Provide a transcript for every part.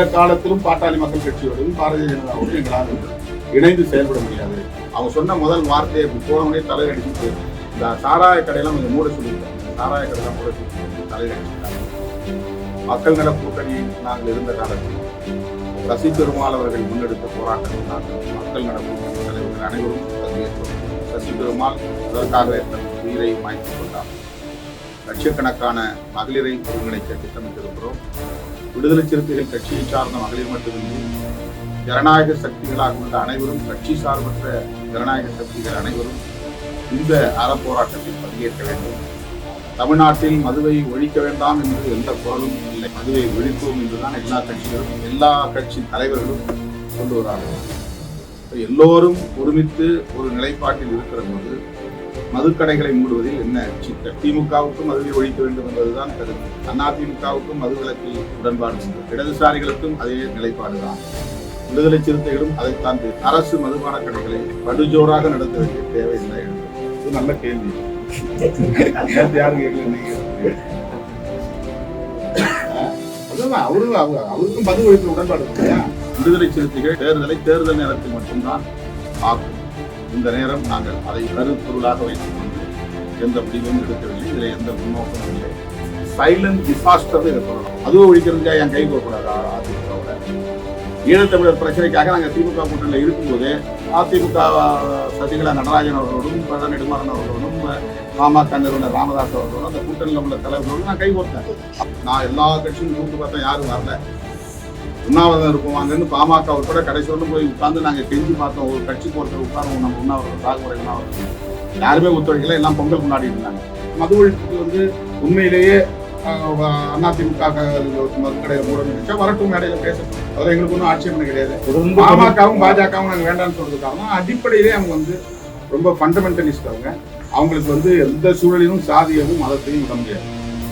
எந்த காலத்திலும் பாட்டாளி மக்கள் கட்சியோடும் பாரதிய ஜனதாவோடும் எங்களால் இணைந்து செயல்பட முடியாது. அவங்க சொன்ன முதல் வார்த்தையை போனவனே தலையடிச்சு இந்த சாராய கடையெல்லாம் கொஞ்சம் மூட சொல்லியிருக்காங்க. சாராய கடையெல்லாம் மூட சொல்லி தலையடிச்சிருக்காங்க மக்கள் நல கூட்டணி நாங்கள் இருந்த காலத்தில் சசி பெருமாள் அவர்கள் முன்னெடுத்த போராட்டத்தில் நாங்கள் மக்கள் நல கூட்டணி தலைவர்கள் அனைவரும் பங்கேற்றோம். சசி பெருமாள் அதற்காக தன் உயிரை மாய்த்துக் கொண்டார். லட்சக்கணக்கான மகளிரை ஒருங்கிணைக்க திட்டமிட்டிருக்கிறோம். விடுதலை சிறுத்தைகள் கட்சியை சார்ந்த மகளிர் மட்டுமின்றி ஜனநாயக சக்திகளாக உள்ள அனைவரும் கட்சி சார்பற்ற ஜனநாயக சக்திகள் அனைவரும் இந்த அறப்போராட்டத்தில் பங்கேற்க வேண்டும். தமிழ்நாட்டில் மதுவை ஒழிக்க வேண்டாம் என்று எந்த குரலும் இல்லை. மதுவை ஒழிப்போம் என்றுதான் எல்லா கட்சிகளும் எல்லா கட்சி தலைவர்களும் கொண்டு வரார்கள் எல்லோரும் ஒருமித்து ஒரு நிலைப்பாட்டில் இருக்கிற போது மதுக்கடைகளை மூடுவதில் என்ன சிக்கல் திமுகவுக்கும் மதுவை ஒழிக்க வேண்டும் என்பதுதான் கருத்து. அதிமுகவுக்கும் மது விலக்கில் உடன்பாடு உண்டு. இடதுசாரிகளுக்கும் அதே நிலைப்பாடுதான். விடுதலை சிறுத்தைகளும் அதைத்தான் அரசு மதுபான கடைகளை படுஜோராக நடத்த வேண்டிய தேவை இல்லை இது நல்ல கேள்வி. யாரும் கேட்கல அதுதான் அவரு அவருக்கும் மது ஒழிப்பு உடன்பாடு விடுதலை சிறுத்தைகள் தேர்தலை தேர்தல் நேரத்தில் மட்டும்தான் ஆகும் இந்த நேரம் நாங்கள் அதை கருப்பொருளாக வைத்துக் கொண்டு எந்த முடிவும் எடுக்கவில்லை. இதில் எந்த முன்னோக்கமும் இல்லை. சைலண்ட் டிசாஸ்டர் இருக்கணும் அதுவும் ஒழிக்கிறதுக்காக என் கை போகக்கூடாது. அதிமுகவோட ஈழத்தமிழர் பிரச்சனைக்காக நாங்கள் திமுக கூட்டணியில் இருக்கும்போது அதிமுக சசிகலா நடராஜன் அவர்களோடும் பழ நெடுமாறன் அவர்களோடும் பாமக நிறுவனர் ராமதாஸ் அவர்களோடும் அந்த கூட்டணியில் உள்ள தலைவர்களோடும் நான் கை போட்டேன். நான் எல்லா கட்சியும் கூப்பிட்டு பார்த்தேன் யாரும் வரல. உண்ணாவிரதம் இருப்போமாங்கன்னு பாமக உட்பட கடைசி வரலும் போய் உட்கார்ந்து நாங்கள் கெஞ்சி பார்த்தோம். ஒரு கட்சிக்கு ஒருத்தர் உட்காருவோம். நம்ம உண்ணாவிரதம் சாகுமுறை உண்ணாவிரதம். யாருமே ஒத்துழைக்கல. எல்லாம் பொங்கல் கொண்டாடிட்டு இருந்தாங்க. மது ஒழிப்புக்கு வந்து உண்மையிலேயே அதிமுக மதுக்கடையில் மூட நினைச்சா வரட்டும் மேடையில பேசட்டும் அதில் எங்களுக்கு ஒன்றும் ஆட்சேபனை கிடையாது. பாமகவும் பாஜகவும் நாங்கள் வேண்டாம்னு சொல்றது காரணம் அடிப்படையிலே அவங்க வந்து ரொம்ப ஃபண்டமெண்டலிஸ்ட் அவங்க. அவங்களுக்கு வந்து எந்த சூழலிலும் சாதியமும் மதத்தையும் விட முடியாது.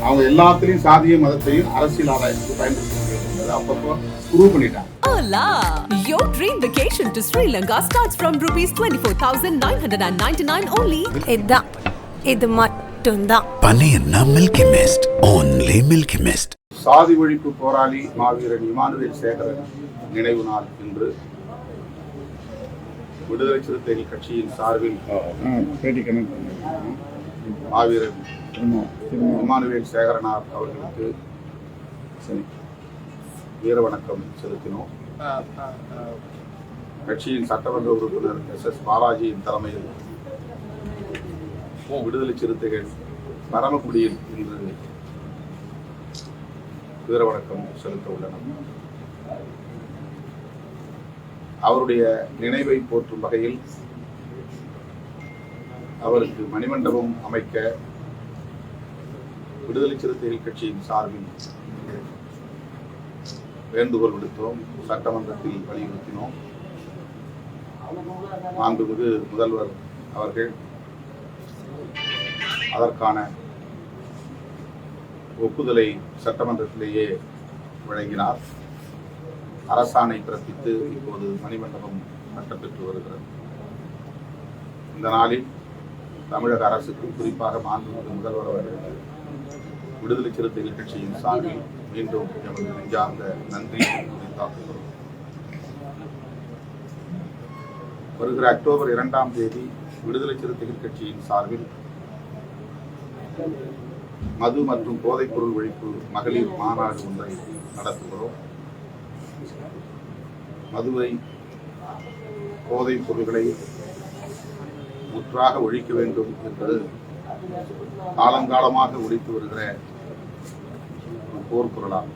அவங்க எல்லாத்துலேயும் சாதிய மதத்தையும் அரசியல் ஆதாயத்துக்கு பயன்படுத்த முடியாது அப்பப்போ ப்ரூவ் பண்ணிட்டாங்க. Hola! Your dream vacation to Sri Lanka starts from rupees 24,999 only. இதுதான் இது மட்டும்தான். பன்னீர்னா Milky Mist only Milky Mist சாதி ஒழிப்பு போராளி மாவீரன் இமானுவேல் சேகரன் நினைவு நாள் இன்று விடுதலை சிறுத்தைகள் கட்சியின் சார்பில் மாவீரன் இமானுவேல் சேகரனார் அவர்களுக்கு வீர வணக்கம் செலுத்தினோம் கட்சியின் சட்டமன்ற உறுப்பினர் எஸ். எஸ். பாலாஜியின் தலைமையில் விடுதலை சிறுத்தைகள் பரமக்குடியில் இன்று வீர வணக்கம் செலுத்த உள்ளனர். அவருடைய நினைவை போற்றும் வகையில் அவருக்கு மணிமண்டபம் அமைக்க விடுதலை சிறுத்தைகள் கட்சியின் சார்பில் வேண்டுகோள் விடுத்தோம் சட்டமன்றத்தில் வலியுறுத்தினோம். மாண்புமிகு முதல்வர் அவர்கள் அதற்கான ஒப்புதலை சட்டமன்றத்திலேயே வழங்கினார். அரசாணை பிறப்பித்து இப்போது மணிமண்டபம் கட்டப்பெற்று வருகிறது. இந்த நாளில் தமிழக அரசுக்கு குறிப்பாக மாண்புமிகு முதல்வர் அவர்களுக்கு விடுதலை சிறுத்தைகள் கட்சியின் சார்பில் மீண்டும் எமது நெஞ்சார்ந்த நன்றி தாக்குகிறோம் வருகிற அக்டோபர் இரண்டாம் தேதி விடுதலை சிறுத்தைகள் கட்சியின் சார்பில் மது மற்றும் போதைப்பொருள் ஒழிப்பு மகளிர் மாநாடு ஒன்றை நடத்துகிறோம். மதுவை போதைப் பொருள்களை முற்றாக ஒழிக்க வேண்டும் என்று காலங்காலமாக ஒழித்து வருகிற ஒரு போர்க்குரலாகும்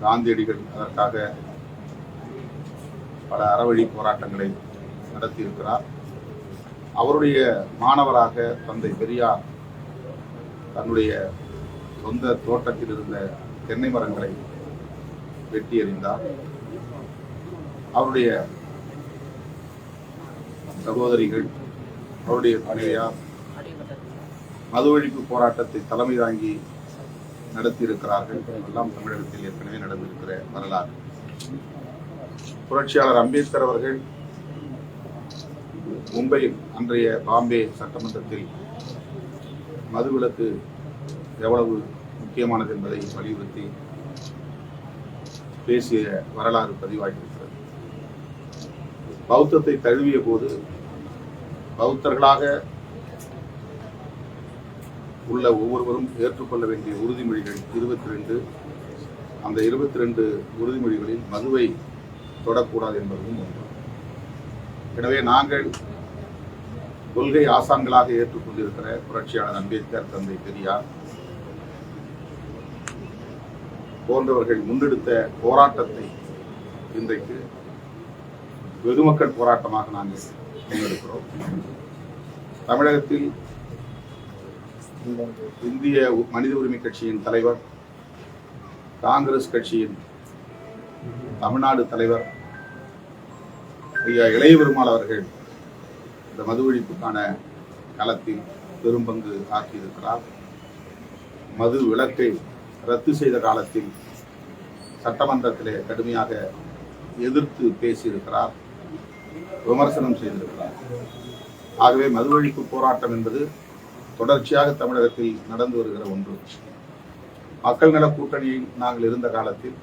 காந்தியடிகள் அதற்காக பல அறவழி போராட்டங்களை நடத்தியிருக்கிறார். அவருடைய மாணவராக தந்தை பெரியார் தன்னுடைய சொந்த தோட்டத்தில் இருந்த தென்னை மரங்களை வெட்டி எறிந்தார் அவருடைய சகோதரிகள் அவருடைய துணைவியார் மது ஒழிப்பு போராட்டத்தை தலைமை தாங்கி நடத்தியிருக்கிறார்கள். எல்லாம் தமிழகத்தில் ஏற்கனவே நடந்திருக்கிற வரலாறு. புரட்சியாளர் அம்பேத்கர் அவர்கள் மும்பை அன்றைய பாம்பே சட்டமன்றத்தில் மதுவிலக்கு எவ்வளவு முக்கியமானது என்பதை வலியுறுத்தி பேசிய வரலாறு பதிவாகியிருக்கிறது. பௌத்தத்தை தழுவிய போது பௌத்தர்களாக உள்ள ஒவ்வொருவரும் ஏற்றுக்கொள்ள வேண்டிய உறுதிமொழிகள் இருபத்தி ரெண்டு அந்த இருபத்தி ரெண்டு உறுதிமொழிகளில் மதுவை தொடக்கூடாது என்பதும் ஒன்று. எனவே நாங்கள் கொள்கை ஆசான்களாக ஏற்றுக்கொண்டிருக்கிற புரட்சியாளர் அம்பேத்கர் தந்தை பெரியார் போன்றவர்கள் முன்னெடுத்த போராட்டத்தை இன்றைக்கு வெகுமக்கள் போராட்டமாக நாங்கள் முன்னெடுக்கிறோம். தமிழகத்தில் இந்திய மனித உரிமை கட்சியின் தலைவர் காங்கிரஸ் கட்சியின் தமிழ்நாடு தலைவர் ஐயா இளைய பெருமாள் அவர்கள் இந்த மது ஒழிப்புக்கான களத்தில் பெரும்பங்கு ஆக்கியிருக்கிறார். மது விலக்கை ரத்து செய்த காலத்தில் சட்டமன்றத்திலே கடுமையாக எதிர்த்து பேசியிருக்கிறார் விமர்சனம் செய்திருக்கிறார். ஆகவே மது ஒழிப்பு போராட்டம் என்பது தொடர்ச்சியாக தமிழகத்தில் நடந்து வருகிற ஒன்று. மக்கள் நல கூட்டணியில் நாங்கள் இருந்த காலத்தில்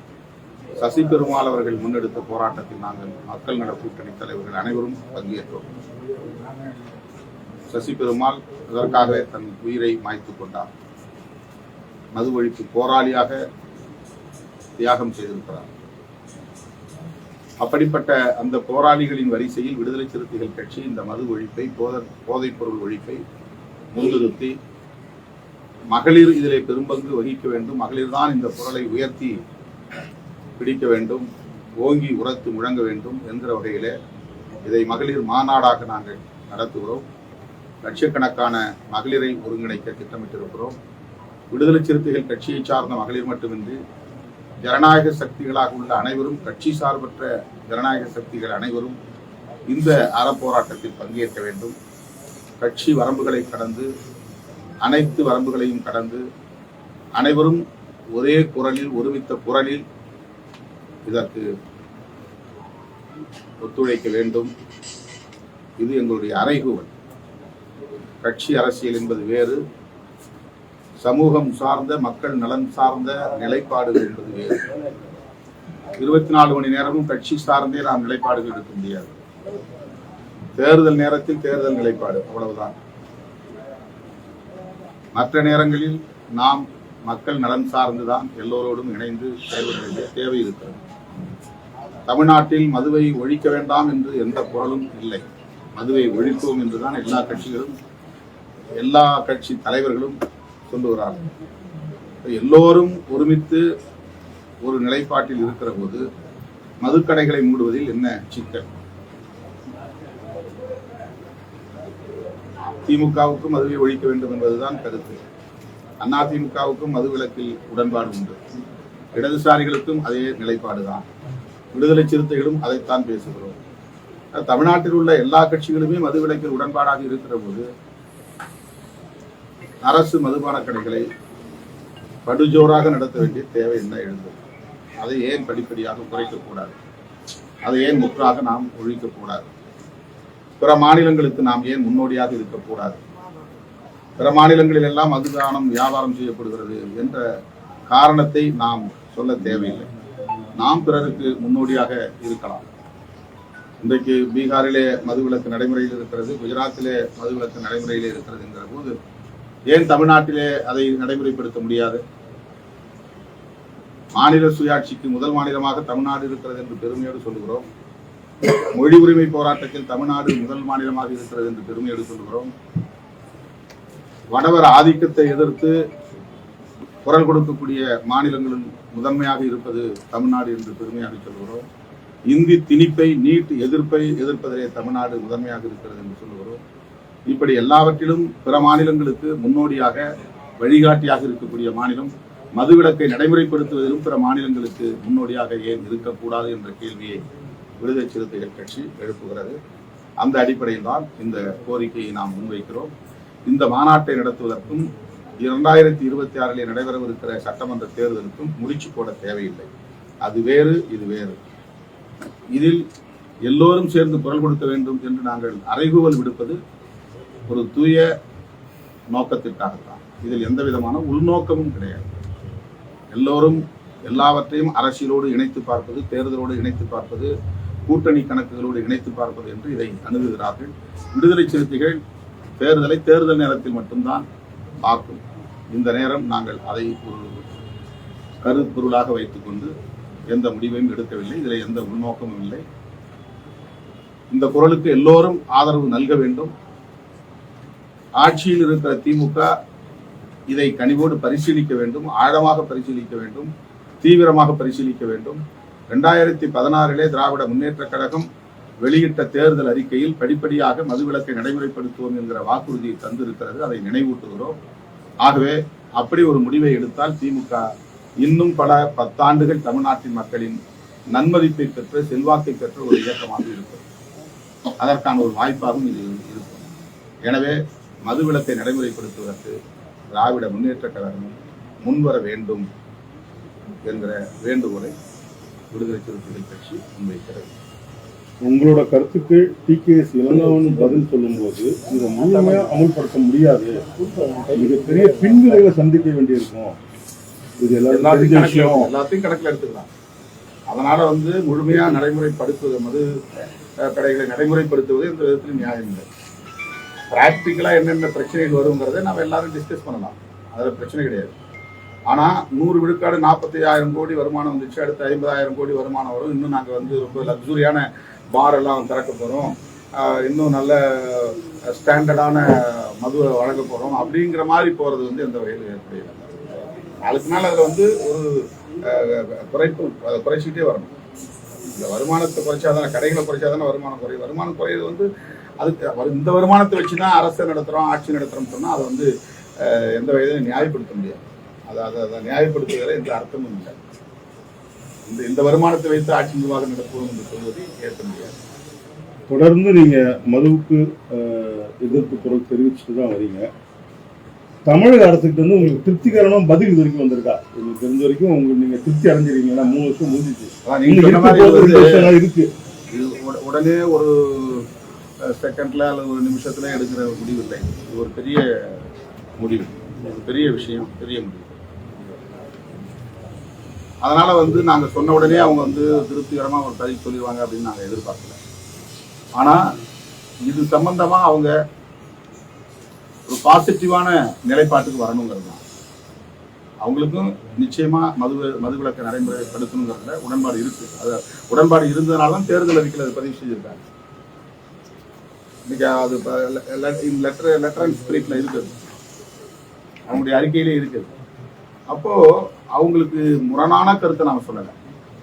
சசி பெருமாள் அவர்கள் முன்னெடுத்த போராட்டத்தில் நாங்கள் மக்கள் நல கூட்டணி தலைவர்கள் அனைவரும் பங்கேற்றோம். சசி பெருமாள் அதற்காக தன் உயிரை மாய்த்துக் கொண்டார். மது ஒழிப்பு போராளியாக தியாகம் செய்திருக்கிறார். அப்படிப்பட்ட அந்த போராளிகளின் வரிசையில் விடுதலை சிறுத்தைகள் கட்சி இந்த மது ஒழிப்பை போதை போதைப் பொருள் ஒழிப்பை முன்னிறுத்தி மகளிர் இதிலே பெரும்பங்கு வகிக்க வேண்டும். மகளிர் தான் இந்த குரலை உயர்த்தி பிடிக்க வேண்டும். ஓங்கி உரத்து முழங்க வேண்டும் என்கிற வகையிலே இதை மகளிர் மாநாடாக நாங்கள் நடத்துகிறோம். லட்சக்கணக்கான மகளிரை ஒருங்கிணைக்க திட்டமிட்டிருக்கிறோம். விடுதலை சிறுத்தைகள் கட்சியை சார்ந்த மகளிர் மட்டுமின்றி ஜனநாயக சக்திகளாக உள்ள அனைவரும் கட்சி சார்பற்ற ஜனநாயக சக்திகள் அனைவரும் இந்த அறப்போராட்டத்தில் பங்கேற்க வேண்டும். கட்சி வரம்புகளை கடந்து அனைத்து வரம்புகளையும் கடந்து அனைவரும் ஒரே குரலில் ஒருமித்த குரலில் இதற்கு ஒத்துழைக்க வேண்டும். இது எங்களுடைய அறைகூவல். கட்சி அரசியல் என்பது வேறு. சமூகம் சார்ந்த மக்கள் நலன் சார்ந்த நிலைப்பாடுகள் என்பது வேறு. இருபத்தி நாலு மணி நேரமும் கட்சி சார்ந்தே நாம் நிலைப்பாடுகள் எடுக்க முடியாது. தேர்தல் நேரத்தில் தேர்தல் நிலைப்பாடு அவ்வளவுதான். மற்ற நேரங்களில் நாம் மக்கள் நலன் சார்ந்துதான் எல்லோரோடும் இணைந்து செயல்பட வேண்டிய தேவை இருக்கிறது. தமிழ்நாட்டில் மதுவை ஒழிக்க வேண்டாம் என்று எந்த குரலும் இல்லை. மதுவை ஒழிப்போம் என்றுதான் எல்லா கட்சிகளும் எல்லா கட்சி தலைவர்களும் சொல்லுகிறார்கள் எல்லோரும் ஒருமித்து ஒரு நிலைப்பாட்டில் இருக்கிற போது மதுக்கடைகளை மூடுவதில் என்ன சிக்கல்? திமுகவுக்கும் மதுவை ஒழிக்க வேண்டும் என்பதுதான் கருத்து. அதிமுகவுக்கும் மது விலக்கில் உடன்பாடு உண்டு. இடதுசாரிகளுக்கும் அதே நிலைப்பாடுதான். விடுதலை சிறுத்தைகளும் அதைத்தான் பேசுகிறோம். தமிழ்நாட்டில் உள்ள எல்லா கட்சிகளுமே மது விலக்கில் உடன்பாடாக இருக்கிற போது அரசு மதுபான கடைகளை படுஜோராக நடத்த வேண்டிய தேவை என்ன எழுந்தது? அதை ஏன் படிப்படியாக குறைக்கக்கூடாது அதை ஏன் முற்றாக நாம் ஒழிக்கக்கூடாது பிற மாநிலங்களுக்கு நாம் ஏன் முன்னோடியாக இருக்கக்கூடாது? பிற மாநிலங்களில் எல்லாம் மதுதானம் வியாபாரம் செய்யப்படுகிறது என்ற காரணத்தை நாம் சொல்ல தேவையில்லை. நாம் பிறருக்கு முன்னோடியாக இருக்கலாம். இன்றைக்கு பீகாரிலே மதுவிலக்கு நடைமுறையில் இருக்கிறது குஜராத்திலே மதுவிலக்கு நடைமுறையில் இருக்கிறது என்கிற போது ஏன் தமிழ்நாட்டிலே அதை நடைமுறைப்படுத்த முடியாது? மாநில சுயாட்சிக்கு முதல் மாநிலமாக தமிழ்நாடு இருக்கிறது என்று பெருமையோடு சொல்லுகிறோம். மொழி உரிமை போராட்டத்தில் தமிழ்நாடு முதல் மாநிலமாக இருக்கிறது என்று பெருமை எடுத்துள்ளோம் வடவர் ஆதிக்கத்தை எதிர்த்து குரல் கொடுக்கக்கூடிய மாநிலங்களில் முதன்மையாக இருப்பது தமிழ்நாடு என்று பெருமையாக சொல்கிறோம். இந்தி திணிப்பை நீட் எதிர்ப்பை எதிர்ப்பதிலே தமிழ்நாடு முதன்மையாக இருக்கிறது என்று சொல்லுகிறோம் இப்படி எல்லாவற்றிலும் பிற மாநிலங்களுக்கு முன்னோடியாக வழிகாட்டியாக இருக்கக்கூடிய மாநிலம் மதுவிலக்கை நடைமுறைப்படுத்துவதிலும் பிற மாநிலங்களுக்கு முன்னோடியாக ஏன் இருக்கக்கூடாது என்ற கேள்வியை விடுதலை சிறுத்தைகள் கட்சி எழுப்புகிறது. அந்த அடிப்படையில் தான் இந்த கோரிக்கையை நாம் முன்வைக்கிறோம். இந்த மாநாட்டை நடத்துவதற்கும் இரண்டாயிரத்தி இருபத்தி ஆறில் நடைபெறவிருக்கிற சட்டமன்ற தேர்தலுக்கும் முடிச்சு போட தேவையில்லை. அது வேறு இது வேறு. இதில் எல்லோரும் சேர்ந்து குரல் கொடுக்க வேண்டும் என்று நாங்கள் அறைகூவல் விடுப்பது ஒரு தூய நோக்கத்திற்காகத்தான். இதில் எந்த விதமான உள்நோக்கமும் கிடையாது. எல்லோரும் எல்லாவற்றையும் அரசியலோடு இணைத்து பார்ப்பது தேர்தலோடு இணைத்து பார்ப்பது கூட்டணி கணக்குகளோடு இணைத்து பார்ப்பது என்று இதை அணுகுகிறார்கள். விடுதலை சிறுத்தைகள் தேர்தலை தேர்தல் நேரத்தில் மட்டும்தான் பார்க்கும். இந்த நேரம் நாங்கள் அதை ஒரு கருப்பொருளாக வைத்துக்கொண்டு எந்த முடிவையும் எடுக்கவில்லை. இதில் எந்த உள்நோக்கமும் இல்லை. இந்த குரலுக்கு எல்லோரும் ஆதரவு நல்க வேண்டும். ஆட்சியில் இருக்கிற திமுக இதை கனிவோடு பரிசீலிக்க வேண்டும். ஆழமாக பரிசீலிக்க வேண்டும். தீவிரமாக பரிசீலிக்க வேண்டும். ரெண்டாயிரத்தி பதினாறிலே திராவிட முன்னேற்ற கழகம் வெளியிட்ட தேர்தல் அறிக்கையில் படிப்படியாக மதுவிலக்கை நடைமுறைப்படுத்துவோம் என்கிற வாக்குறுதியை தந்திருக்கிறது. அதை நினைவூட்டுகிறோம். ஆகவே அப்படி ஒரு முடிவை எடுத்தால் திமுக இன்னும் பல பத்தாண்டுகள் தமிழ்நாட்டின் மக்களின் நன்மதிப்பை பெற்று செல்வாக்கை பெற்ற ஒரு இயக்கமாக இருக்கும். அதற்கான ஒரு வாய்ப்பாகவும் இது இருக்கும். எனவே மதுவிலக்கை நடைமுறைப்படுத்துவதற்கு திராவிட முன்னேற்ற கழகம் முன்வர வேண்டும் என்கிற வேண்டுகோளை விடுதலை சிறுத்தைகள் கட்சி முன்வைக்கிறது. உங்களோட கருத்துக்கு டி கே எஸ் இளங்கவன் பதில் சொல்லும்போது இதை முழுமையா அமல்படுத்த முடியாது. மிகப்பெரிய பின்விளைவை சந்திக்க வேண்டியிருக்கும். இது எல்லாத்தையும் விஷயம். எல்லாத்தையும் கணக்கில் எடுத்துக்கலாம். அதனால வந்து முழுமையா நடைமுறைப்படுத்துவது மது கடைகளை நடைமுறைப்படுத்துவது இந்த விதத்தில் நியாயம் இல்லை. பிராக்டிக்கலா என்னென்ன பிரச்சனைகள் வருங்கிறதை நம்ம எல்லாரும் டிஸ்கஸ் பண்ணலாம். அதுல பிரச்சனை கிடையாது. ஆனால் நூறு விழுக்காடு நாற்பத்தி ஆயிரம் கோடி வருமானம் வந்துச்சு அடுத்து ஐம்பதாயிரம் கோடி வருமானம் வரும். இன்னும் நாங்கள் வந்து ரொம்ப லக்ஸுரியான பார் எல்லாம் திறக்க போகிறோம் இன்னும் நல்ல ஸ்டாண்டர்டான மதுவை வழங்க போகிறோம் அப்படிங்கிற மாதிரி போகிறது வந்து எந்த வகையில் ஏற்புடையது நாளுக்கு நாள் அதில் வந்து ஒரு குறைப்பு அதை குறைச்சிக்கிட்டே வரணும். இந்த வருமானத்தை குறைச்சா தானே கடைகளை குறைச்சா தானே வருமானம் குறையும் வருமானம் குறையுது வந்து அதுக்கு இந்த வருமானத்தை வச்சு தான் அரசு நடத்துகிறோம் ஆட்சி நடத்துகிறோம்னு சொன்னால் அதை வந்து எந்த வகையிலும் நியாயப்படுத்த முடியாது. அதை அதை அதை நியாயப்படுத்துவதில் எந்த அர்த்தமும் இல்லை. இந்த இந்த வருமானத்தை வைத்து ஆட்சி நிர்வாகம் நடத்துவோம் என்று சொல்வதை ஏற்க முடியாது. தொடர்ந்து நீங்க மதுவுக்கு எதிர்ப்பு குரல் தெரிவிச்சுட்டு தான் வரீங்க. தமிழக அரசுகிட்ட இருந்து உங்களுக்கு திருப்திகரமான பதில் இது வரைக்கும் வந்திருக்கா? உங்களுக்கு தெரிஞ்ச வரைக்கும் உங்களுக்கு நீங்க திருப்தி அடைஞ்சிருக்கீங்கன்னா மூணு வருஷம் முடிஞ்சிச்சு. இருக்க. வந்து உடனே ஒரு செகண்ட்ல அல்லது ஒரு நிமிஷத்துல எடுக்கிற முடிவு இல்லை இது ஒரு பெரிய முடிவு. பெரிய விஷயம் பெரிய முடிவு. அதனால் வந்து நாங்கள் சொன்ன உடனே அவங்க வந்து திருப்திகரமாக ஒரு பதில் சொல்லிடுவாங்க அப்படின்னு நாங்கள் எதிர்பார்க்கல. ஆனால் இது சம்பந்தமாக அவங்க ஒரு பாசிட்டிவான நிலைப்பாட்டுக்கு வரணுங்கிறது தான். அவங்களுக்கும் நிச்சயமாக மது மதுவிலக்கை நடைமுறைப்படுத்தணுங்கிறதுல உடன்பாடு இருக்குது அது உடன்பாடு இருந்ததுனால தான் தேர்தல் அறிக்கையில் அதை பதிவு செஞ்சுருக்காங்க. இன்னைக்கு அது லெட்டர் லெட்டர் அண்ட் ஸ்பிரிட்டில் இருக்குது. அவங்களுடைய அறிக்கையிலே இருக்குது. அப்போ அவங்களுக்கு முரணான கருத்தை நாம சொல்லலை.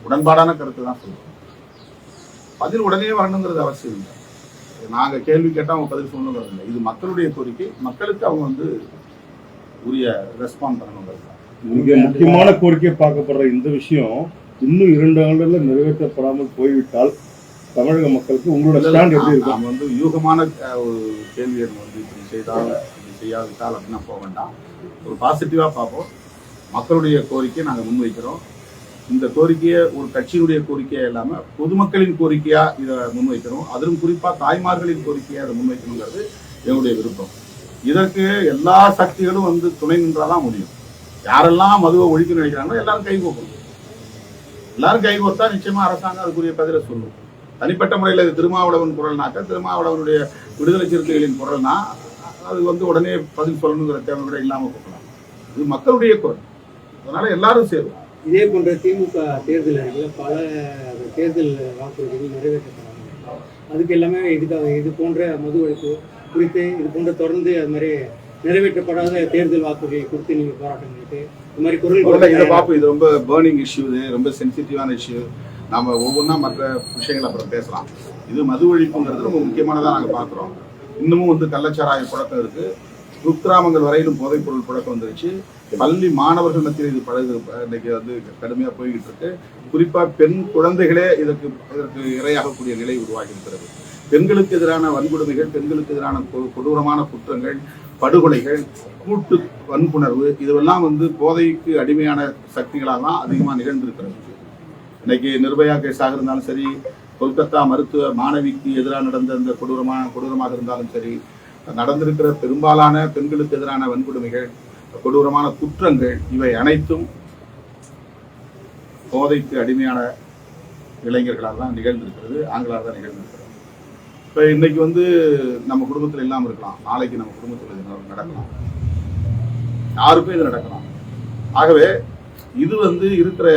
உடன்பாடான கருத்து தான் சொல்லுவோம் பதில் உடனே வரணுங்கிறது அவசியம் இல்லை. நாங்க கேள்வி கேட்டா அவங்க பதில் சொல்லணுங்கிறது இல்லை. இது மக்களுடைய கோரிக்கை. மக்களுக்கு அவங்க வந்து உரிய ரெஸ்பாண்ட் பண்ணணுங்கிறது. மிக முக்கியமான கோரிக்கை பார்க்கப்படுற இந்த விஷயம் இன்னும் இரண்டு ஆண்டுல நிறைவேற்றப்படாமல் போய்விட்டால் தமிழக மக்களுக்கு உங்களோட ஸ்டாண்ட் எப்படி இருக்கும்? நாம வந்து யூகமான ஒரு நம்ம வந்து இப்படி செய்தால் இப்படி செய்யாவிட்டால் அப்படின்னா போக வேண்டாம். ஒரு பாசிட்டிவா பார்ப்போம். மக்களுடைய கோரிக்கையை நாங்கள் முன்வைக்கிறோம். இந்த கோரிக்கையை ஒரு கட்சியினுடைய கோரிக்கையாக இல்லாமல் பொதுமக்களின் கோரிக்கையாக இதை முன்வைக்கிறோம். அதிலும் குறிப்பாக தாய்மார்களின் கோரிக்கையாக அதை முன்வைக்கணுங்கிறது எங்களுடைய விருப்பம். இதற்கு எல்லா சக்திகளும் வந்து துணை நின்றாதான் முடியும். யாரெல்லாம் மதுவை ஒழிக்க நினைக்கிறாங்களோ எல்லாரும் கை கோக்கணும் எல்லாரும் கை கோர்த்தா நிச்சயமாக அரசாங்கம் அதுக்குரிய பதிலை சொல்லும். தனிப்பட்ட முறையில் இது திருமாவளவன் குரல்னாக்கா திருமாவளவனுடைய விடுதலை சிறுத்தைகளின் குரல்னா அது வந்து உடனே பதில் சொல்லணுங்கிற தேவை கூட இல்லாமல் போகலாம். இது மக்களுடைய குரல் அதனால எல்லாரும் சேரும். இதே போன்ற திமுக தேர்தல் அறிக்கையில் பல தேர்தல் வாக்குறுதிகள் நிறைவேற்றப்படாங்க அதுக்கு எல்லாமே இதுக்காக இது போன்ற மது ஒழிப்பு குறித்து இது போன்ற தொடர்ந்து அது மாதிரி நிறைவேற்றப்படாத தேர்தல் வாக்குறுதியை குறித்து நீங்கள் போராட்டம் பண்ணிட்டு இது மாதிரி குரல் இதை கொடுக்க பார்ப்போம் இது ரொம்ப பேர்னிங் இஷ்யூ இது ரொம்ப சென்சிட்டிவான இஷ்யூ நாம ஒவ்வொன்றா மற்ற விஷயங்களை அப்புறம் பேசலாம். இது மது ஒழிப்புங்கிறது ரொம்ப முக்கியமானதாக நாங்கள் பார்க்குறோம். இன்னமும் வந்து கள்ளச்சாராய புழக்கம் இருக்கு. குக்கிராமங்கள் வரையிலும் போதைப் பொருள் புழக்கம் வந்துருச்சு. பள்ளி மாணவர்கள் மத்தியில் இது பழகு இன்னைக்கு வந்து கடுமையாக போய்கிட்டு இருக்கு. குறிப்பாக பெண் குழந்தைகளே இதற்கு இதற்கு இரையாகக்கூடிய நிலை உருவாகி பெண்களுக்கு எதிரான வன்கொடுமைகள் பெண்களுக்கு எதிரான கொ- கொடூரமான குற்றங்கள் படுகொலைகள் கூட்டு வன்புணர்வு இதுவெல்லாம் வந்து போதைக்கு அடிமையான சக்திகளாக தான் அதிகமாக நிகழ்ந்திருக்கிறது. இன்னைக்கு நிர்பயா கேஸாக இருந்தாலும் சரி கொல்கத்தா மருத்துவ மாணவிக்கு எதிராக நடந்த அந்த கொடூரமான கொடூரமாக இருந்தாலும் சரி நடந்திருக்கிற பெரும்பாலான பெண்களுக்கு எதிரான வன்கொடுமைகள் கொடூரமான குற்றங்கள் இவை அனைத்தும் போதைக்கு அடிமையான இளைஞர்களால் தான் நிகழ்ந்திருக்கிறது ஆண்களால் தான் நிகழ்ந்திருக்கிறது. இப்போ இன்னைக்கு வந்து நம்ம குடும்பத்தில் இல்லாமல் இருக்கலாம். நாளைக்கு நம்ம குடும்பத்தில் இது நடக்கலாம். யாருக்கும் இது நடக்கலாம். ஆகவே இது வந்து இருக்கிற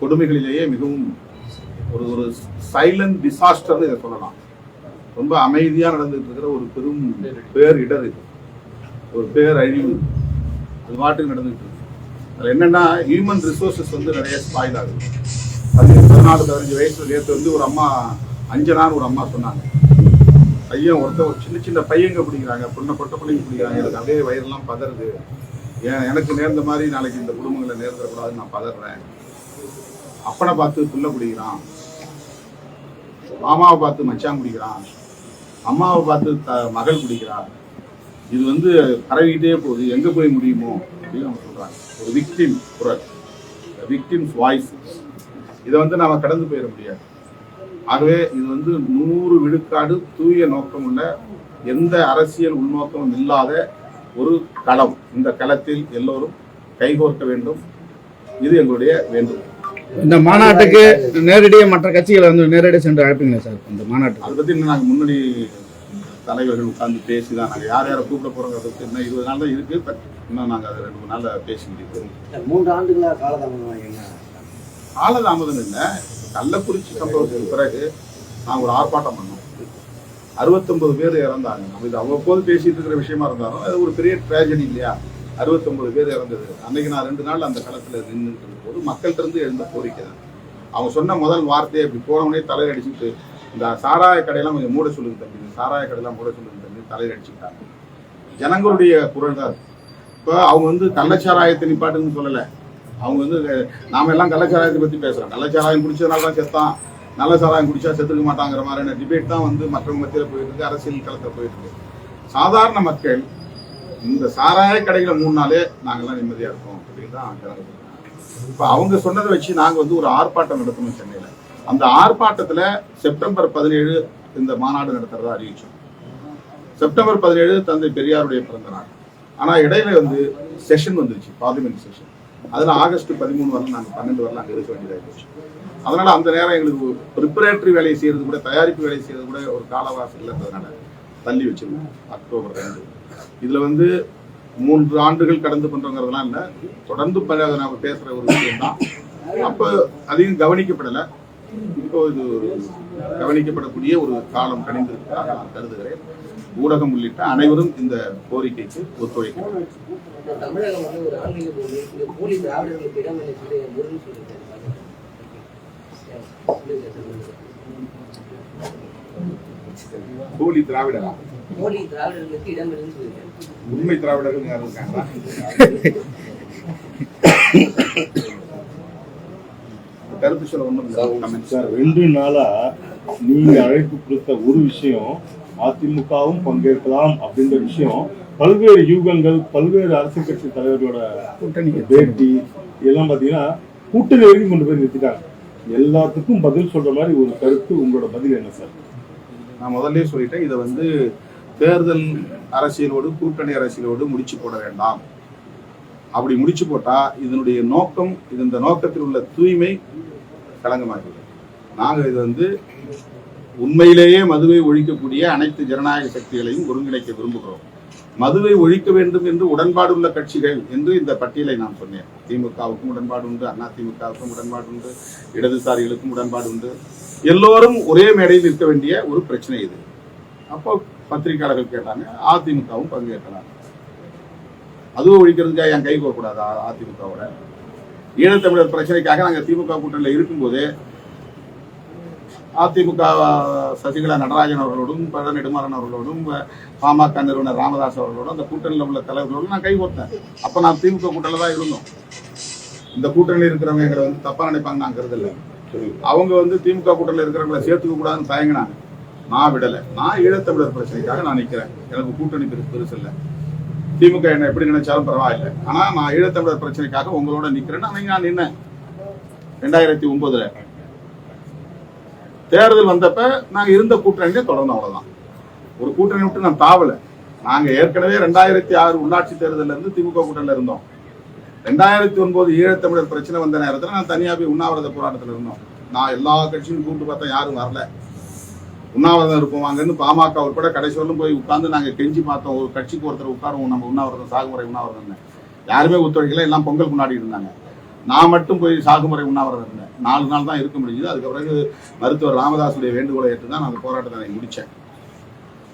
கொடுமைகளிலேயே மிகவும் ஒரு ஒரு சைலண்ட் டிசாஸ்டர்னு இதை சொல்லலாம். ரொம்ப அமைதியாக நடந்துட்டு இருக்கிற ஒரு பெரும் பேர் இடர் இது ஒரு பேர் அழிவு அது பாட்டுக்கு நடந்துட்டு இருக்கு. அதில் என்னன்னா ஹியூமன் ரிசோர்சஸ் வந்து நிறைய ஸ்பாயில் ஆகுது அது பதினாலு பதினஞ்சு வயசுல நேற்று வந்து ஒரு அம்மா அஞ்சனான்னு ஒரு அம்மா சொன்னாங்க. பையன் ஒருத்த ஒரு சின்ன சின்ன பையங்க பிடிக்கிறாங்க. பொண்ணை பொட்ட பிள்ளைங்க பிடிக்கிறாங்க. எனக்கு அப்படியே வயிறெல்லாம் பதறுது. ஏன் எனக்கு நேர்ந்த மாதிரி நாளைக்கு இந்த குடும்பங்களை நேர்ந்துடக்கூடாதுன்னு நான் பதறேன். அப்பனை பார்த்து புள்ள பிடிக்கிறான். மாமாவை பார்த்து மச்சான் பிடிக்கிறான். அம்மாவை பார்த்து த மகள் பிடிக்கிறான். இது வந்து பரவிக்கிட்டே போகுது. எங்க போய் முடியுமோ அப்படின்னு அவங்க சொல்றாங்க. ஒரு விக்டிம் குரல். விக்டிம்ஸ் வாய்ஸ் இதை வந்து நாம கடந்து போயிட முடியாது. ஆகவே இது வந்து நூறு விழுக்காடு தூய நோக்கம் உள்ள எந்த அரசியல் உள்நோக்கமும் இல்லாத ஒரு களம். இந்த களத்தில் எல்லோரும் கைகோர்க்க வேண்டும். இது எங்களுடைய வேண்டுகோள். இந்த மாநாட்டுக்கு நேரடியாக மற்ற கட்சிகளை வந்து நேரடியாக சென்று அழைப்பீங்களா சார்? இந்த மாநாட்டுக்கு. அதை இன்னும் நாங்கள் முன்னாடி தலைவர்கள் உட்கார்ந்து பேசி தான் நாங்கள் யார் யாரை கூப்பிட போறோங்கிறத பத்தி இன்னும் இருபது நாள் தான் இருக்கு பட் இன்னும் நாங்கள் அதை ரெண்டு மூணு நாள்ல பேசி முடிப்போம். மூன்று ஆண்டுகளா காலதாமதம் காலதாமதம் இல்லை. கள்ளக்குறிச்சி சம்பவத்துக்கு பிறகு நாங்கள் ஒரு ஆர்ப்பாட்டம் பண்ணோம். அறுபத்தொன்பது பேர் இறந்தாங்க. நம்ம இது அவ்வப்போது பேசிட்டு இருக்கிற விஷயமா இருந்தாலும் அது ஒரு பெரிய ட்ராஜடி இல்லையா? அறுபத்தொன்பது பேர் இறந்தது. அன்னைக்கு நான் ரெண்டு நாள் அந்த களத்துல நின்று போது மக்கள்கிட்ட இருந்து எழுந்த கோரிக்கை தான். அவங்க சொன்ன முதல் வார்த்தையை இப்படி போனவனே தலையில் அடிச்சுட்டு இந்த சாராய கடையெல்லாம் கொஞ்சம் மூட சொல்லுங்க தம்பி. சாராய கடையெல்லாம் மூட சொல்லுங்க தம்பி. தலையில் அடிச்சுக்கிட்டாங்க. ஜனங்களுடைய குரல் தான் இப்போ அவங்க வந்து கள்ளச்சாராயத்தை நிப்பாட்டுன்னு சொல்லலை. அவங்க வந்து நாம எல்லாம் கள்ளச்சாராயத்தை பற்றி பேசுகிறோம் கள்ளச்சாராயம் குடிச்சதுனால தான் செத்தான். நல்ல சாராயம் குடிச்சா செத்துக்க மாட்டாங்கிற மாதிரியான டிபேட் தான் வந்து மற்றவங்க மத்தியில் போயிட்டு இருக்கு. அரசியல் களத்தில் போயிட்டு இருக்கு. சாதாரண மக்கள் இந்த சாராய கடைகளை மூணு நாளே நாங்கெல்லாம் நிம்மதியாக இருக்கோம் அப்படின்னு தான் இப்போ அவங்க சொன்னதை வச்சு நாங்கள் வந்து ஒரு ஆர்ப்பாட்டம் நடத்தணும் சென்னையில். அந்த ஆர்ப்பாட்டத்துல செப்டம்பர் பதினேழு இந்த மாநாடு நடத்துறதா அறிவிச்சோம். செப்டம்பர் பதினேழு தந்தை பெரியாருடைய பிறந்த நாள். ஆனா இடையில வந்து செஷன் வந்துருச்சு பார்லிமெண்ட் செஷன் அதுல ஆகஸ்ட் பதிமூணு வரலாம் நாங்க பன்னெண்டு வரலாம் அங்க இருக்க வேண்டியதாக போச்சு அதனால அந்த நேரம் எங்களுக்கு ப்ரிப்பரேட்டரி வேலையை செய்யறது கூட தயாரிப்பு வேலையை செய்யறது கூட ஒரு காலவாசம் இல்லாததுனால தள்ளி வச்சிருந்தோம் அக்டோபர் ரெண்டு. இதுல வந்து மூன்று ஆண்டுகள் கடந்து பண்றோங்கிறதுலாம் இல்லை தொடர்ந்து பல நாம பேசுற ஒரு விஷயம் தான் அப்ப அதிகம் கவனிக்கப்படலை. இப்போ இது ஒரு கவனிக்கப்படக்கூடிய ஒரு காலம் கணிந்திருப்பதாக நான் கருதுகிறேன். ஊடகம் உள்ளிட்ட அனைவரும் இந்த கோரிக்கைக்கு ஒத்துழைக்க தமிழகம் வந்து போலி திராவிடர்களுக்கு இடம் போலி திராவிடரா? போலி திராவிடர்களுக்கு இடம் உண்மை திராவிடர்கள் யாரும் இருக்காங்களா கருத்து சொல்ல கமெண்ட்ஸ் சார் ரெண்டு நாளா நீங்க அழைப்பு கொடுத்த ஒரு விஷயம் அதிமுகவும் பங்கேற்கலாம் அப்படின்ற விஷயம் பல்வேறு யூகங்கள் பல்வேறு அரசியல் கட்சி தலைவர்களோட கூட்டணி பேட்டி இதெல்லாம் பாத்தீங்கன்னா கூட்டணி வரைக்கும் கொண்டு போய் நிறுத்திட்டாங்க. எல்லாத்துக்கும் பதில் சொல்ற மாதிரி ஒரு கருத்து உங்களோட பதில் என்ன சார்? நான் முதல்லயே சொல்லிட்டேன் இதை வந்து தேர்தல் அரசியலோடு கூட்டணி அரசியலோடு முடிச்சு போட வேண்டாம். அப்படி முடிச்சு போட்டா இதனுடைய நோக்கம் இது இந்த நோக்கத்தில் உள்ள தூய்மை களங்கமாகிறது நாங்கள் இது வந்து உண்மையிலேயே மதுவை ஒழிக்கக்கூடிய அனைத்து ஜனநாயக சக்திகளையும் ஒருங்கிணைக்க விரும்புகிறோம். மதுவை ஒழிக்க வேண்டும் என்று உடன்பாடு உள்ள கட்சிகள் என்று இந்த பட்டியலை நான் சொன்னேன். திமுகவுக்கும் உடன்பாடு உண்டு அண்ணா திமுகவுக்கும் உடன்பாடு உண்டு இடதுசாரிகளுக்கும் உடன்பாடு உண்டு. எல்லோரும் ஒரே மேடையில் இருக்க வேண்டிய ஒரு பிரச்சனை இது. அப்போ பத்திரிகையாளர்கள் கேட்டாங்க அதிமுகவும் பங்கேற்கிறாங்க அதுவும் ஒழிக்கிறதுக்காக என் கை கோரக்கூடாதா அதிமுகவோட. ஈழத்தமிழர் பிரச்சனைக்காக நாங்கள் திமுக கூட்டணியில் இருக்கும்போது அதிமுக சசிகலா நடராஜன் அவர்களோடும் பழ நெடுமாறன் அவர்களோடும் பாமக நிறுவனர் ராமதாஸ் அவர்களோடும் அந்த கூட்டணியில் உள்ள தலைவர்களோடும் நான் கை கோர்த்தேன். அப்போ நான் திமுக கூட்டணியில் தான் இருந்தோம். இந்த கூட்டணியில் இருக்கிறவங்க எங்களை வந்து தப்பாக நினைப்பாங்க நான் கருதல அவங்க வந்து திமுக கூட்டணியில் இருக்கிறவங்களை சேர்த்துக்க கூடாதுன்னு தயங்கினாங்க. நான் விடலை. நான் ஈழத்தமிழர் பிரச்சனைக்காக நான் நிற்கிறேன் எனக்கு கூட்டணி பெருசு பெருசு இல்லை. திமுக என்ன எப்படி நினைச்சாலும் பரவாயில்லை. ஆனா நான் ஈழத்தமிழர் பிரச்சனைக்காக உங்களோட நிக்கிறேன்னு அன்னைக்கு நான் நின்னேன். ரெண்டாயிரத்தி ஒன்பதுல. தேர்தல் வந்தப்ப நாங்க இருந்த கூட்டணியிலே தொடர்ந்து அவ்வளவுதான். ஒரு கூட்டணி விட்டு நான் தாவல. நாங்க ஏற்கனவே ரெண்டாயிரத்தி ஆறு உள்ளாட்சி தேர்தலில் இருந்து திமுக கூட்டணியில இருந்தோம். ரெண்டாயிரத்தி ஒன்பது ஈழத்தமிழர் பிரச்சனை வந்த நேரத்தில் நான் தனியாக போய் உண்ணாவிரத போராட்டத்தில் இருந்தோம். நான் எல்லா கட்சியும் கூப்பிட்டு பார்த்தேன் யாரும் வரல. உண்ணாவிரதம் இருப்போம். அங்கேருந்து பாமக உட்பட கடைசி வரலும் போய் உட்காந்து நாங்கள் கெஞ்சி பார்த்தோம். ஒரு கட்சிக்கு ஒருத்தர் உட்காருவோம். நம்ம உண்ணாவிரதம் சாகுமுறை உண்ணாவிரதம் யாருமே ஒத்துழைக்கல. எல்லாம் பொங்கல் கொண்டாடி இருந்தாங்க. நான் மட்டும் போய் சாகுமுறை உண்ணாவிரதம் இருந்தேன் நாலு நாள் தான் இருக்க முடிஞ்சது. அதுக்கு பிறகு மருத்துவர் ராமதாசுடைய வேண்டுகோளை ஏற்று தான் நான் அந்த போராட்டத்தை முடித்தேன்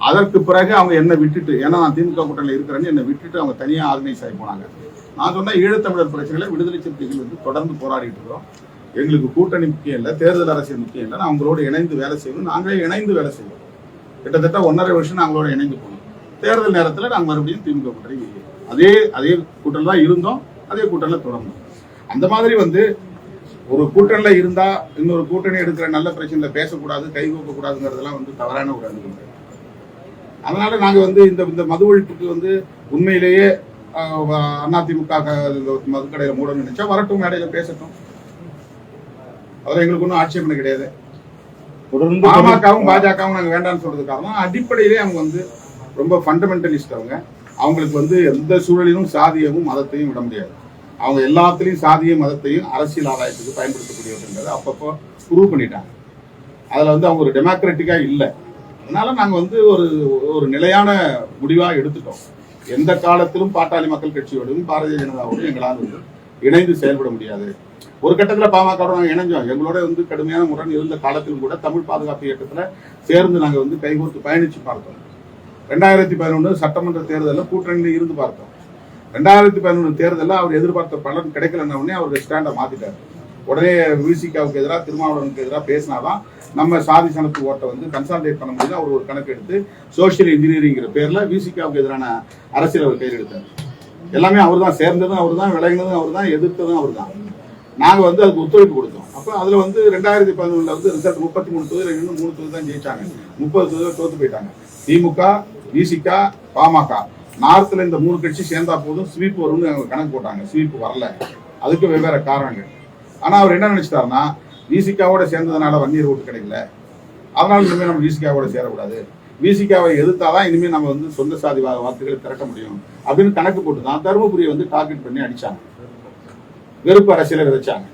அதற்கு பிறகு அவங்க என்னை விட்டுட்டு ஏன்னா நான் திமுக கூட்டணியில் இருக்கிறேன்னு என்னை விட்டுட்டு அவங்க தனியாக ஆர்கனைஸ் ஆகி போனாங்க. நான் சொன்ன ஈழத்தமிழர் பிரச்சனைகளை விடுதலை சிறுத்தைகள் வந்து தொடர்ந்து போராடிட்டு இருக்கிறோம். எங்களுக்கு கூட்டணி முக்கியம் இல்லை தேர்தல் அரசியல் முக்கியம் இல்லை. நான் அவங்களோட இணைந்து வேலை செய்யணும். நாங்களே இணைந்து வேலை செய்வோம் கிட்டத்தட்ட ஒன்றரை வருஷம் நாங்களோட அவங்களோட இணைந்து போனோம். தேர்தல் நேரத்தில் நாங்கள் மறுபடியும் திமுக கூட்டணி அதே அதே கூட்டம் தான் இருந்தோம். அதே கூட்டணியில் தொடர்ந்தோம். அந்த மாதிரி வந்து ஒரு கூட்டணியில் இருந்தா இன்னொரு கூட்டணி எடுக்கிற நல்ல பிரச்சனையில் பேசக்கூடாது கை கூடாதுங்கிறதெல்லாம் வந்து தவறான ஒரு அணுகுமுறை. அதனால நாங்க வந்து இந்த இந்த மது ஒழிப்புக்கு வந்து உண்மையிலேயே அதிமுக மதுக்கடையில் மூடணும்னு மூட நினைச்சா வரட்டும் மேடையில் பேசட்டும். அதில் எங்களுக்கு ஒன்றும் ஆட்சேபனை கிடையாது. தொடர்ந்து பாமகவும் பாஜகவும் நாங்க வேண்டாம்னு சொல்றது காரணம் அடிப்படையிலே அவங்க வந்து ரொம்ப ஃபண்டமெண்டலிஸ்ட் அவங்க. அவங்களுக்கு வந்து எந்த சூழலிலும் சாதியமும் மதத்தையும் விட முடியாது. அவங்க எல்லாத்துலேயும் சாதியும் மதத்தையும் அரசியல் ஆதாயத்துக்கு பயன்படுத்தக்கூடியவர்ன்றதை அப்பப்போ ப்ரூவ் பண்ணிட்டாங்க. அதில் வந்து அவங்க ஒரு டெமோக்ராட்டிக்கா இல்லை. அதனால நாங்கள் வந்து ஒரு ஒரு நிலையான முடிவாக எடுத்துட்டோம். எந்த காலத்திலும் பாட்டாளி மக்கள் கட்சியோடும் பாரதிய ஜனதாவோடும் எங்களால் வந்து இணைந்து செயல்பட முடியாது. ஒரு கட்டத்தில் பாமகவோட இணைஞ்சோம். எங்களோட வந்து கடுமையான முரண் இருந்த காலத்திலும் கூட தமிழ் பாதுகாப்பு இயக்கத்தில் சேர்ந்து நாங்கள் வந்து கைகோர்த்து பயணிச்சு பார்த்தோம். ரெண்டாயிரத்தி பதினொன்று சட்டமன்ற தேர்தலில் கூட்டணியில் இருந்து பார்த்தோம். ரெண்டாயிரத்தி பதினொன்று தேர்தலில் அவர் எதிர்பார்த்த பலன் கிடைக்கலன்ன உடனே அவருக்கு ஸ்டாண்டை மாற்றிட்டார் உடனே விசிகாவுக்கு எதிராக திருமாவளவனுக்கு எதிராக பேசினாதான் நம்ம சாதி சனத்து ஓட்டை வந்து கன்சால்டேட் பண்ண முடியும் அவர் ஒரு கணக்கு எடுத்து சோஷியல் இன்ஜினியரிங்கிற பேர்ல விசிகாவுக்கு எதிரான அரசியல் அவர் கையில் எடுத்தார் எல்லாமே அவர் தான் சேர்ந்ததும் அவர் தான் விளையினதும் அவர் தான் எதிர்த்ததும் அவர் தான் நாங்கள் வந்து அதுக்கு ஒத்துழைப்பு கொடுத்தோம். அப்போ அதில் வந்து ரெண்டாயிரத்தி பதினொன்றில் வந்து ரிசல்ட் முப்பத்தி மூணு தொகுதியில் இன்னும் மூணு தொகுதி தான் ஜெயிச்சாங்க. முப்பது தொகுதியில் தோற்று போயிட்டாங்க. திமுக விசிகா பாமக. நார்த்தில் இந்த மூணு கட்சி சேர்ந்தா போதும் ஸ்வீப் வரும்னு அவங்க கணக்கு போட்டாங்க. ஸ்வீப் வரல. அதுக்கு வெவ்வேறு காரணங்கள். ஆனால் அவர் என்ன நினச்சிட்டாருன்னா விசிகாவோட சேர்ந்ததுனால வன்னியர் ஓட்டு கிடைக்கல. அதனால இனிமேல் நம்ம விசிகாவோட சேரக்கூடாது. விசிகாவை எதிர்த்தாதான் இனிமேல் நம்ம வந்து சொந்த சாதி வார்த்தைகளை திரட்ட முடியும். அப்படின்னு கணக்கு போட்டு தான் தருமபுரியை வந்து டார்கெட் பண்ணி அடித்தாங்க வெறுப்பு அரசியலை விதைச்சாங்க.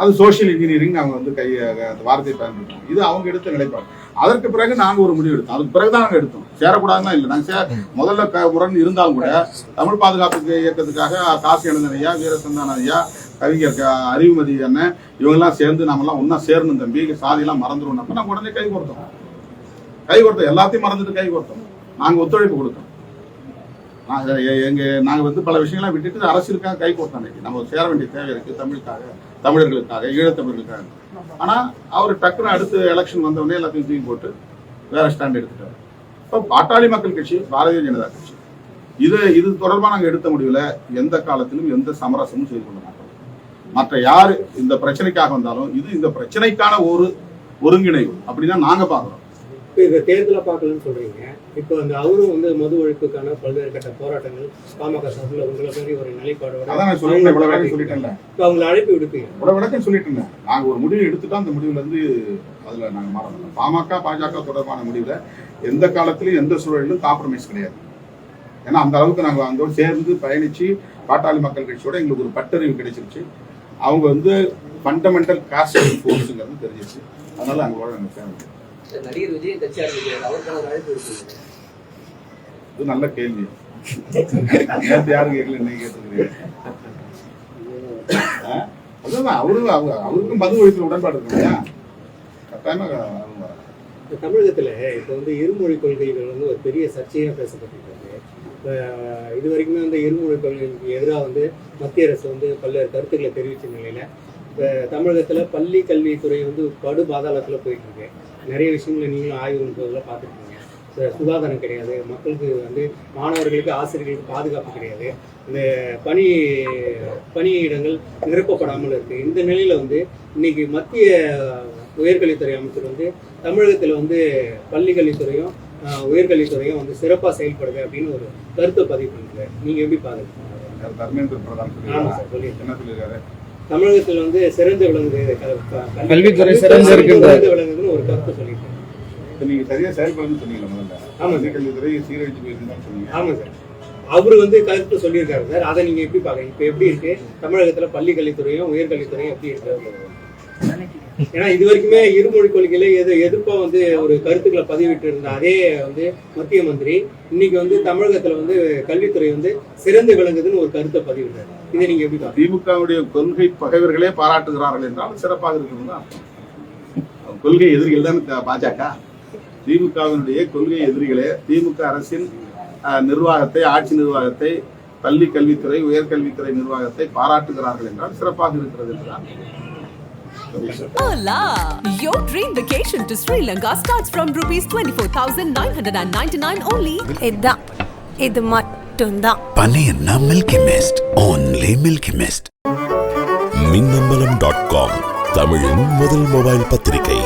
அது சோஷியல் இன்ஜினியரிங் அவங்க வந்து கை அந்த வார்த்தையை பயன்படுத்தோம் இது அவங்க எடுத்த நிலைப்பாடு. அதற்கு பிறகு நாங்கள் ஒரு முடிவு எடுத்தோம். அதுக்கு பிறகு தான் நாங்கள் எடுத்தோம். சேரக்கூடாதுன்னா இல்லை. நாங்கள் சே முதல்ல க முரண் இருந்தாலும் கூட தமிழ் பாதுகாப்பு இயக்கத்துக்காக காசி அனந்தன் ஐயா வீரசந்தான ஐயா கவிஞர் அறிவுமதி அண்ணன் இவங்கெல்லாம் சேர்ந்து நாமெல்லாம் ஒன்றா சேரணும் தம்பி. சாதியெல்லாம் மறந்துடும் நம்ம நாங்கள் உடனே கை கொடுத்தோம் கை கொடுத்தோம் எல்லாத்தையும் மறந்துட்டு கை கொடுத்தோம் நாங்கள் ஒத்துழைப்பு கொடுத்தோம். நாங்கள் எங்கள் நாங்கள் வந்து பல விஷயங்கள்லாம் விட்டுட்டு அரசியலுக்காக கை கொடுத்தோம் அன்னைக்கு நம்ம சேர வேண்டிய தேவை இருக்குது தமிழுக்காக தமிழர்களுக்காக ஈழத்தமிழர்களுக்காக. ஆனால் அவர் டக்குனு அடுத்து எலெக்ஷன் வந்தவொடனே எல்லாத்தையும் தூக்கி போட்டு வேற ஸ்டாண்ட் எடுத்துட்டார். இப்போ பாட்டாளி மக்கள் கட்சி பாரதிய ஜனதா கட்சி. இது இது தொடர்பாக நாங்கள் எடுத்த முடிவில் எந்த காலத்திலும் எந்த சமரசமும் செய்து கொள்ள மாட்டோம். மற்ற யார் இந்த பிரச்சனைக்காக வந்தாலும் இது இந்த பிரச்சனைக்கான ஒரு ஒருங்கிணைவு. அப்படின்னா நாங்கள் பார்க்குறோம். இப்போ இந்த தேர்தலை பார்க்கலன்னு சொல்றீங்க. இப்போ அந்த அவரும் வந்து மது ஒழிப்புக்கான பல்வேறு கட்ட போராட்டங்கள் பாமக சார்பில் உங்களை மாதிரி ஒரு சொல்லிட்டேன்ல. இப்போ அவங்களை அழைப்பு விடுப்பீங்க. இவ்வளவு விளக்கம் சொல்லிட்டேன் நாங்க ஒரு முடிவு எடுத்துட்டோம் அந்த முடிவுல இருந்து அதுல நாங்க மாற மாட்டோம் பாமக பாஜக தொடர்பான முடிவுல எந்த காலத்திலும் எந்த சூழலிலும் காம்ப்ரமைஸ் கிடையாது. ஏன்னா அந்த அளவுக்கு நாங்க அந்த சேர்ந்து பயணிச்சு பாட்டாளி மக்கள் கட்சியோட எங்களுக்கு ஒரு பட்டறிவு கிடைச்சிருச்சு. அவங்க வந்து ஃபண்டமெண்டல் காஸ்ட் ஃபோர்ஸுங்கிறது தெரிஞ்சிருச்சு. அதனால அவங்களோட நாங்க சேர்ந்து சார், நடிகர் விஜய் கட்சி ஆரம்பிக்கிறார் அவருக்கான அழைப்பு இது நல்ல கேள்வி. நேற்று யாரும் கேட்கல இன்னைக்கு கேட்டுக்கிறீங்க அதுதான் அவரு அவருக்கும் மது ஒழிப்பில் உடன்பாடு இருக்கு இல்லையா? கட்டாயமாக அவங்க தமிழகத்துல இப்போ வந்து இருமொழி கொள்கைகள் வந்து ஒரு பெரிய சர்ச்சையா பேசப்பட்டிருக்காங்க இப்போ இது வரைக்குமே வந்து இருமொழி கொள்கைக்கு எதிராக வந்து மத்திய அரசு வந்து பல்வேறு கருத்துக்களை தெரிவித்த நிலையில இப்போ தமிழகத்துல பள்ளி கல்வித்துறை வந்து படு பாதாளத்தில் போயிட்டு இருக்கு. நிறைய விஷயங்களை நீங்களும் ஆய்வு பண்ணுறதுல பார்த்துருக்கீங்க. சுகாதாரம் கிடையாது. மக்களுக்கு வந்து மாணவர்களுக்கு ஆசிரியர்களுக்கு பாதுகாப்பு கிடையாது. இந்த பணி பணியிடங்கள் நிரப்பப்படாமல் இருக்கு. இந்த நிலையில வந்து இன்னைக்கு மத்திய உயர்கல்வித்துறை அமைச்சர் வந்து தமிழகத்தில் வந்து பள்ளி கல்வித்துறையும் ஆஹ், உயர்கல்வித்துறையும் வந்து சிறப்பாக செயல்படுது அப்படின்னு ஒரு கருத்தை பதிவு பண்ணிருக்காரு நீங்க எப்படி பாக்குறீங்க யார் தர்மேந்திர பிரதான் சொல்லியிருக்காரு. என்ன சொல்லியிருக்காரு? தமிழகத்தில் வந்து சிறந்து விளங்குது கல்வித்துறை சிறந்து விளங்குதுன்னு ஒரு கருத்தை சொல்லியிருக்கேன் இப்ப நீங்க சரியா செயல்படுன்னு சொன்னீங்க முதல்ல. ஆமா. கல்வித்துறை சீரழிச்சு போயிருந்தான்னு சொன்னீங்க. ஆமா சார். அவர் வந்து கருத்து சொல்லியிருக்காரு சார். அதை நீங்க எப்படி பாக்குறீங்க இப்ப எப்படி இருக்கு? தமிழகத்துல பள்ளி கல்வித்துறையும் உயர்கல்வித்துறையும் எப்படி இருக்கு? ஏன்னா இது வரைக்குமே இருமொழி கொள்கையில எது எதிர்ப்பா வந்து ஒரு கருத்துக்களை பதிவிட்டு இருந்த அதே வந்து மத்திய மந்திரி இன்னைக்கு வந்து தமிழகத்துல வந்து கல்வித்துறை வந்து சிறந்து விளங்குதுன்னு ஒரு கருத்தை பதிவிட்டாரு இதை நீங்க எப்படி திமுகவுடைய கொள்கை பகைவர்களே பாராட்டுகிறார்கள் என்றால் சிறப்பாக. அவங்க கொள்கை எதிரிகள் தான் பாஜக? திமுகவினுடைய கொள்கை எதிரிகளே திமுக அரசின் நிர்வாகத்தை ஆட்சி நிர்வாகத்தை பள்ளி கல்வித்துறை உயர்கல்வித்துறை நிர்வாகத்தை பாராட்டுகிறார்கள் என்றால் சிறப்பாக இருக்கிறது என்றுதான் Hola! Your dream vacation to Sri Lanka starts from rupees 24,999 only. இதுதான் இது மட்டும்தான் Panena Milky Mist. Only Milky Mist. Minnambalam dot com தமிழின் முதல் மொபைல் பத்திரிகை